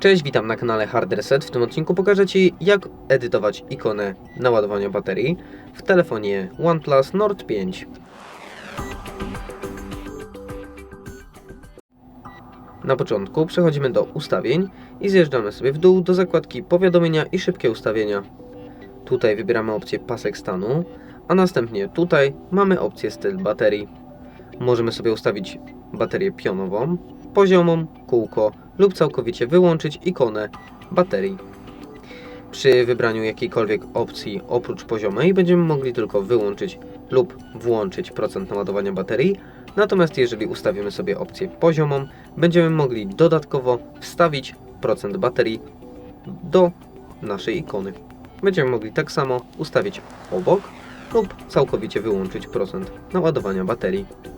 Cześć, witam na kanale Hard Reset. W tym odcinku pokażę Ci jak edytować ikonę naładowania baterii w telefonie OnePlus Nord 5. Na początku przechodzimy do ustawień i zjeżdżamy sobie w dół do zakładki powiadomienia i szybkie ustawienia. Tutaj wybieramy opcję pasek stanu, a następnie tutaj mamy opcję styl baterii. Możemy sobie ustawić baterię pionową, poziomą, kółko lub całkowicie wyłączyć ikonę baterii. Przy wybraniu jakiejkolwiek opcji oprócz poziomej będziemy mogli tylko wyłączyć lub włączyć procent naładowania baterii, natomiast jeżeli ustawimy sobie opcję poziomą, będziemy mogli dodatkowo wstawić procent baterii do naszej ikony. Będziemy mogli tak samo ustawić obok lub całkowicie wyłączyć procent naładowania baterii.